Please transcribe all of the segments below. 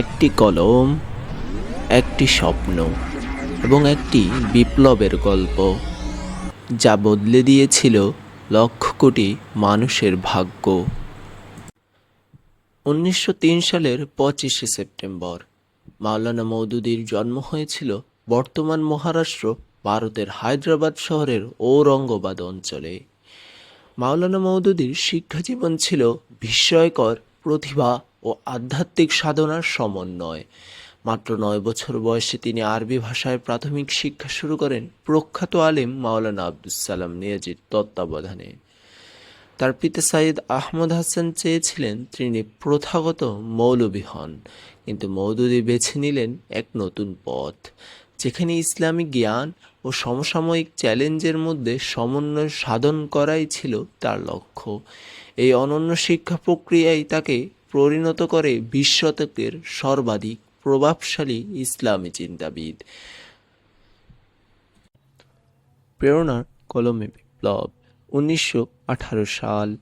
একটি কলম, একটি স্বপ্ন এবং একটি বিপ্লবের গল্প, যা বদলে দিয়েছিল লক্ষ কোটি মানুষের ভাগ্য। উনিশশো তিন সালের পঁচিশে সেপ্টেম্বর, মাওলানা মৌদুদির জন্ম হয়েছিল বর্তমান মহারাষ্ট্র, ভারতের হায়দ্রাবাদ শহরের ঔরঙ্গবাদ অঞ্চলে। মাওলানা মৌদুদির শিক্ষাজীবন ছিল বিস্ময়কর, প্রতিভা ও আধ্যাত্মিক সাধনার সমন্বয়। মাত্র নয় বছর বয়সে তিনি আরবি ভাষায় প্রাথমিক শিক্ষা শুরু করেন প্রখ্যাত আলেম মাওলানা আব্দুস সালাম নিয়াজির তত্ত্বাবধানে। তার পিতা সাইদ আহমদ হাসান চেয়েছিলেন তিনি প্রথাগত মৌলবী হন, কিন্তু মৌদুদি বেছে নিলেন এক নতুন পথ, যেখানে ইসলামী জ্ঞান ও সমসাময়িক চ্যালেঞ্জের মধ্যে সমন্বয় সাধন করাই ছিল তার লক্ষ্য। এই অনন্য শিক্ষা প্রক্রিয়াই তাকে পরিণত করে বিশ শতকের সর্বাধিক প্রভাবশালী ইসলামী চিন্তাবিদ। প্রেরণার কলমে বিপ্লব, উনিশশো আঠারো সাল।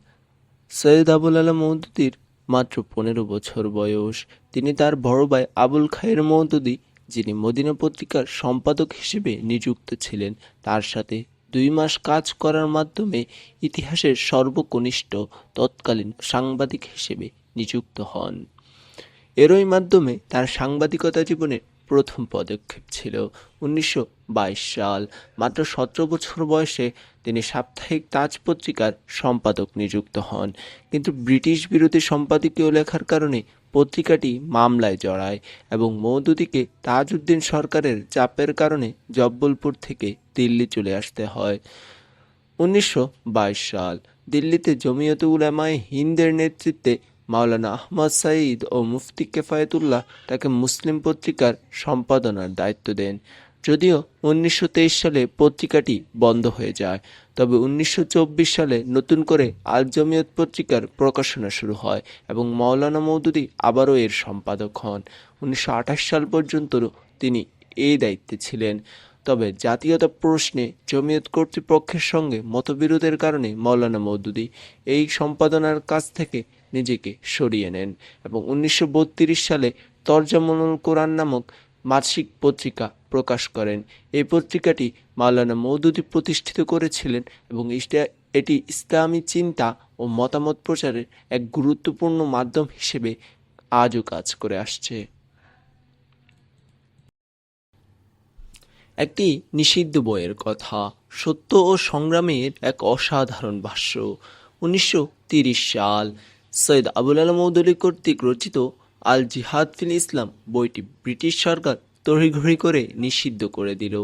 সৈয়দ আবুল আলা মৌদুদির মাত্র পনেরো বছর বয়স। তিনি তার বড় ভাই আবুল খায়ের মৌদুদি, যিনি মদিনা পত্রিকার সম্পাদক হিসেবে নিযুক্ত ছিলেন, তার সাথে দুই মাস কাজ করার মাধ্যমে ইতিহাসের সর্বকনিষ্ঠ তৎকালীন সাংবাদিক হিসেবে নিযুক্ত হন। এরই মাধ্যমে তার সাংবাদিকতা জীবনের প্রথম পদক্ষেপ ছিল উনিশশো বাইশ সাল। মাত্র সতেরো বছর বয়সে তিনি সাপ্তাহিক তাজ পত্রিকার সম্পাদক নিযুক্ত হন। কিন্তু ব্রিটিশ বিরোধী সম্পাদকীয় লেখার কারণে পত্রিকাটি মামলায় জড়ায় এবং মৌদুদিকে তাজউদ্দিন সরকারের চাপের কারণে জব্বলপুর থেকে দিল্লি চলে আসতে হয়। উনিশশো বাইশ সাল, দিল্লিতে জমিয়তে উলামায়ে হিন্দের নেতৃত্বে মাওলানা আহমদ সাঈদ ও মুফতি কেফায়েতুল্লাহ তাকে মুসলিম পত্রিকার সম্পাদনার দায়িত্ব দেন। যদিও উনিশশো তেইশ সালে পত্রিকাটি বন্ধ হয়ে যায়, তবে উনিশশো চব্বিশ সালে নতুন করে আল জমিয়ত পত্রিকার প্রকাশনা শুরু হয় এবং মাওলানা মৌদুদি আবারও এর সম্পাদক হন। উনিশশো আঠাশ সাল পর্যন্ত তিনি এই দায়িত্বে ছিলেন। তবে জাতীয়তা প্রশ্নে জমিয়ত কর্তৃপক্ষের সঙ্গে মতবিরোধের কারণে মৌলানা মৌদুদি এই সম্পাদনার কাছ থেকে নিজেকে সরিয়ে নেন এবং উনিশশো বত্রিশ সালে তরজামুল কোরআন নামক মাসিক পত্রিকা প্রকাশ করেন। এই পত্রিকাটি মাওলানা মৌদুদি প্রতিষ্ঠিত করেছিলেন এবং এটি ইসলামী চিন্তা ও মতামত প্রচারের এক গুরুত্বপূর্ণ মাধ্যম হিসেবে আজও কাজ করে আসছে। একটি নিষিদ্ধ বইয়ের কথা। সত্য ও সংগ্রামের এক অসাধারণ ভাষ্য। উনিশশো সাল সৈয়দ আবুল আলা মৌদুলি কর্তৃক রচিত আল জিহাদ ফিল ইসলাম বইটি ব্রিটিশ সরকার তড়িঘড়ি করে নিষিদ্ধ করে দিল।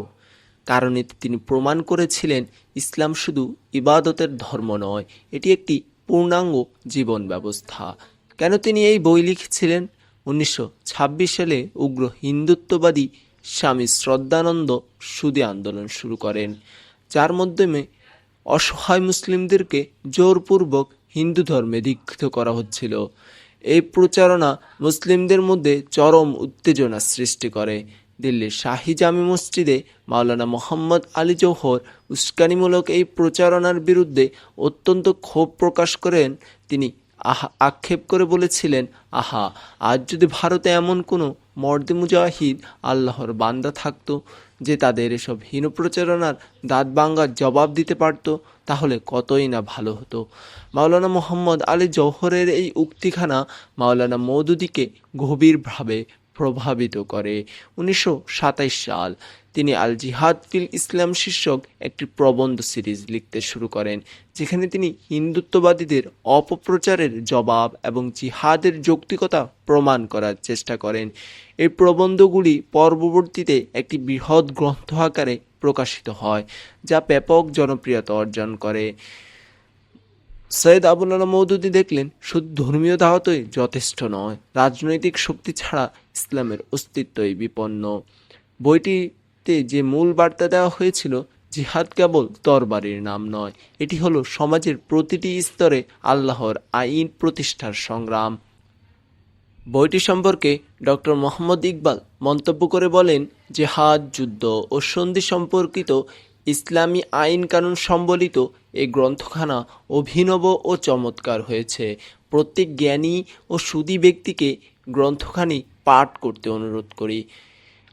কারণ এতে তিনি প্রমাণ করেছিলেন ইসলাম শুধু ইবাদতের ধর্ম নয়, এটি একটি পূর্ণাঙ্গ জীবন ব্যবস্থা। কেন তিনি এই বই লিখেছিলেন? উনিশশো ছাব্বিশ সালে উগ্র হিন্দুত্ববাদী স্বামী শ্রদ্ধানন্দ সুদী আন্দোলন শুরু করেন, যার মাধ্যমে অসহায় মুসলিমদেরকে জোরপূর্বক হিন্দু ধর্মে দীক্ষিত করা হচ্ছিল। এই প্রচারণা মুসলিমদের মধ্যে চরম উত্তেজনা সৃষ্টি করে। দিল্লির শাহী জামি মসজিদে মাওলানা মোহাম্মদ আলী জৌহর উস্কানিমূলক এই প্রচারণার বিরুদ্ধে অত্যন্ত ক্ষোভ প্রকাশ করেন। তিনি আহা, আক্ষেপ করে বলেছিলেন, আহা, আজ যদি ভারতে এমন কোনো মর্দে মুজাহিদ আল্লাহর বান্দা থাকতো যে তাদের এসব হীন প্রচারণার দাঁত বাঙ্গার জবাব দিতে পারত, তাহলে কতই না ভালো হতো। মাওলানা মোহাম্মদ আলী জহরের এই উক্তিখানা মাওলানা মৌদুদিকে গভীরভাবে প্রভাবিত করে। উনিশশো সাল তিনি আল জিহাদ ফিল ইসলাম শীর্ষক একটি প্রবন্ধ সিরিজ লিখতে শুরু করেন, যেখানে তিনি হিন্দুত্ববাদীদের অপপ্রচারের জবাব এবং জিহাদের যৌক্তিকতা প্রমাণ করার চেষ্টা করেন। এই প্রবন্ধগুলি পরবর্তীতে একটি বৃহৎ গ্রন্থ আকারে প্রকাশিত হয়, যা ব্যাপক জনপ্রিয়তা অর্জন করে। সৈয়দ আবুল আলা মৌদুদি দেখলেন, শুধু ধর্মীয় দাওয়াতই যথেষ্ট নয়, রাজনৈতিক শক্তি ছাড়া ইসলামের অস্তিত্বই বিপন্ন। বইটিতে যে মূল বার্তা দেওয়া হয়েছিল, জিহাদ কেবল তরবারির নাম নয়, এটি হলো সমাজের প্রতিটি স্তরে আল্লাহর আইন প্রতিষ্ঠার সংগ্রাম। বইটি সম্পর্কে ডক্টর মোহাম্মদ ইকবাল মন্তব্য করে বলেন, জেহাদ, যুদ্ধ ও সন্ধি সম্পর্কিত ইসলামী আইন কানুন সম্বলিত এই গ্রন্থখানা অভিনব ও চমৎকার হয়েছে। প্রত্যেক জ্ঞানী ও সুদী ব্যক্তিকে গ্রন্থখানি পাঠ করতে অনুরোধ করি।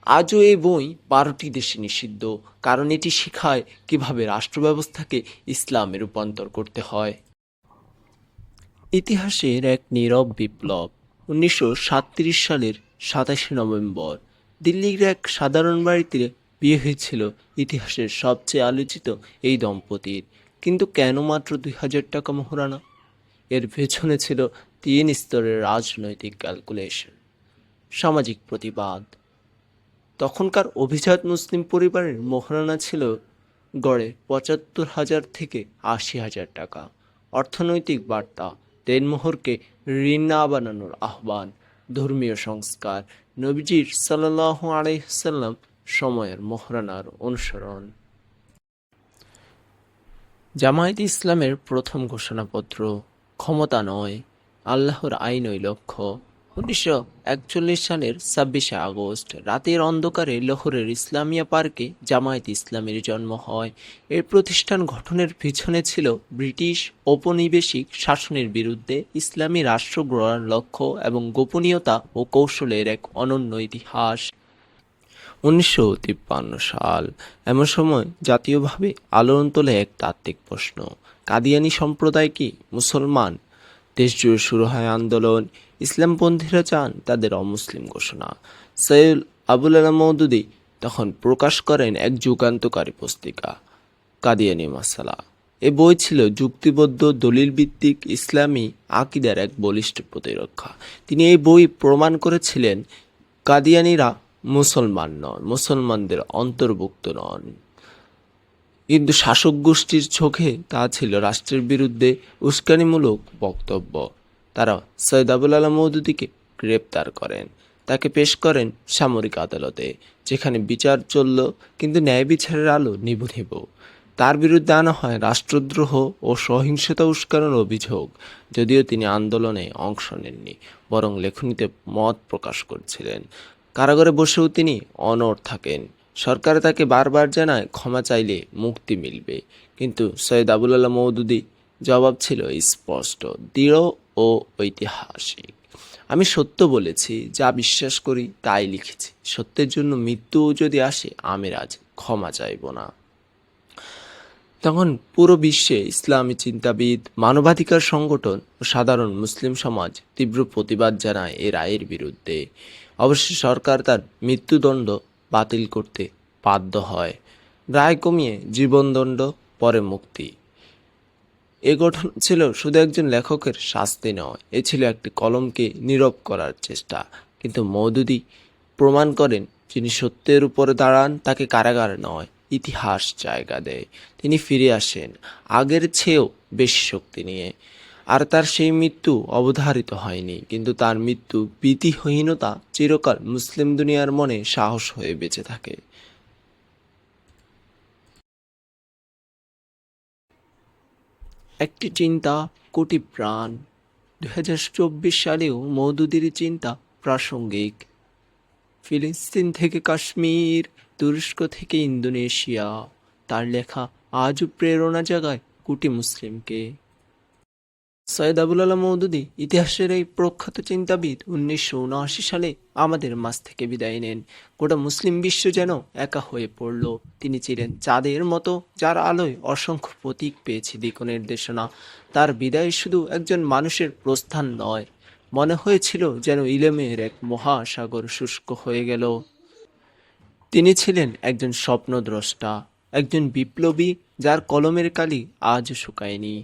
আজও এই বই বারোটি দেশে নিষিদ্ধ, কারণ এটি শেখায় কীভাবে রাষ্ট্র ব্যবস্থাকে ইসলামে রূপান্তর করতে হয়। ইতিহাসের এক নীরব বিপ্লব, উনিশশো সালের সাতাশে নভেম্বর। দিল্লির এক সাধারণ বাড়িতে বিয়ে হয়েছিল ইতিহাসের সবচেয়ে আলোচিত এই দম্পতির। কিন্তু কেন মাত্র দুই হাজার টাকা মোহরানা এর পেছনে ছিল তিন স্তরের রাজনৈতিক ক্যালকুলেশন সামাজিক প্রতিবাদ। তখনকার অভিজাত মুসলিম পরিবারের মোহরানা ছিল গড়ে পঁচাত্তর হাজার থেকে আশি হাজার টাকা। অর্থনৈতিক বার্তা, দেনমোহরকে ঋণ না বানানোর আহ্বান, ধর্মীয় সংস্কার, নবীজির সাল্লাহ আলাইসাল্লাম সময়ের মোহরানার অনুসরণ। জামায়াত ইসলামের প্রথম ঘোষণাপত্র, ক্ষমতা নয়, আল্লাহর আইনই লক্ষ্য। উনিশশো একচল্লিশ সালের ছাব্বিশে আগস্ট, রাতের অন্ধকারে লাহোরের ইসলামিয়া পার্কে জামায়াত ইসলামের জন্ম হয়। এর প্রতিষ্ঠান গঠনের পিছনে ছিল ব্রিটিশ ঔপনিবেশিক শাসনের বিরুদ্ধে ইসলামী রাষ্ট্র গড়ার লক্ষ্য এবং গোপনীয়তা ও কৌশলের এক অনন্য ইতিহাস। উনিশশো তিপ্পান্ন সাল, এমন সময় জাতীয়ভাবে আলোড়ন তোলে এক তাত্ত্বিক প্রশ্ন। কাদিয়ানি সম্প্রদায় কি মুসলমান? দেশজুড়ে শুরু হয় আন্দোলন। ইসলামপন্থীরা চান তাদের অমুসলিম ঘোষণা। সৈয়দ আবুল আলা মৌদুদি তখন প্রকাশ করেন এক যুগান্তকারী পুস্তিকা কাদিয়ানি মাসালা। এ বই ছিল যুক্তিবদ্ধ দলিল ভিত্তিক ইসলামী আকিদার এক বলিষ্ঠ প্রতিরক্ষা। তিনি এই বই প্রমাণ করেছিলেন, কাদিয়ানিরা মুসলমান নন, মুসলমানদের অন্তর্ভুক্ত নন। কিন্তু শাসক গোষ্ঠীর চোখে তা ছিল রাষ্ট্রের বিরুদ্ধে উস্কানিমূলক বক্তব্য। তারা সৈয়দ আবুল আলা মৌদুদিকে গ্রেপ্তার করেন। তাকে পেশ করেন সামরিক আদালতে, যেখানে বিচার চলল কিন্তু ন্যায় বিচারের আলো নিভু নিভ। তার বিরুদ্ধে আনা হয় রাষ্ট্রদ্রোহ ও সহিংসতা উস্কানোর অভিযোগ, যদিও তিনি আন্দোলনে অংশ নেননি, বরং লেখনীতে মত প্রকাশ করছিলেন। কারাগারে বসেও তিনি অনড় থাকেন। সরকার তাকে বারবার জানায়, ক্ষমা চাইলে মুক্তি মিলবে। কিন্তু সৈয়দ আবুল আল্লাহ মৌদুদি জবাব ছিল স্পষ্ট, দৃঢ় ও ঐতিহাসিক। আমি সত্য বলেছি, যা বিশ্বাস করি তাই লিখেছি। সত্যের জন্য মৃত্যুও যদি আসে আমি আজ ক্ষমা চাইব না। তখন পুরো বিশ্বে ইসলামী চিন্তাবিদ, মানবাধিকার সংগঠন ও সাধারণ মুসলিম সমাজ তীব্র প্রতিবাদ জানায় এ রায়ের বিরুদ্ধে। অবশ্যই সরকার তার মৃত্যুদণ্ড বাতিল করতে বাধ্য হয়। রায় কমিয়ে জীবনদণ্ড, পরে মুক্তি। এ গঠন ছিল শুধু একজন লেখকের শাস্তি নয়, এ ছিল একটি কলমকে নীরব করার চেষ্টা। কিন্তু মৌদুদি প্রমাণ করেন, যিনি সত্যের উপরে দাঁড়ান, তাকে কারাগার নয়, ইতিহাস জায়গা দেয়। তিনি ফিরে আসেন, আগের চেয়েও বেশি শক্তি নিয়ে। আর তার সেই মৃত্যু অবধারিত হয়নি, কিন্তু তার মৃত্যু ভীতিহীনতা চিরকাল মুসলিম দুনিয়ার মনে সাহস হয়ে বেঁচে থাকে। একটি চিন্তা কোটি প্রাণ। দু হাজার চব্বিশ সালেও মৌদুদির চিন্তা প্রাসঙ্গিক। ফিলিস্তিন থেকে কাশ্মীর, তুরস্ক থেকে ইন্দোনেশিয়া। তার লেখা আজও প্রেরণা জাগায় কোটি মুসলিমকে। সৈয়দ আবুল আলা মৌদুদি ইতিহাসের এই প্রখ্যাত চিন্তাবিদ উনিশশো উনআশি সালে আমাদের মাঝ থেকে বিদায় নেন। গোটা মুসলিম বিশ্ব যেন একা হয়ে পড়ল। তিনি ছিলেন চাঁদের মতো, যার আলোয় অসংখ্য প্রতীক পেয়েছে দিক নির্দেশনা তার বিদায় শুধু একজন মানুষের প্রস্থান নয়, মনে হয়েছিল যেন ইলেমের এক মহাসাগর শুষ্ক হয়ে গেল। তিনি ছিলেন একজন স্বপ্নদ্রষ্টা, একজন বিপ্লবী যার কলমের কালি আজ শুকায়নি।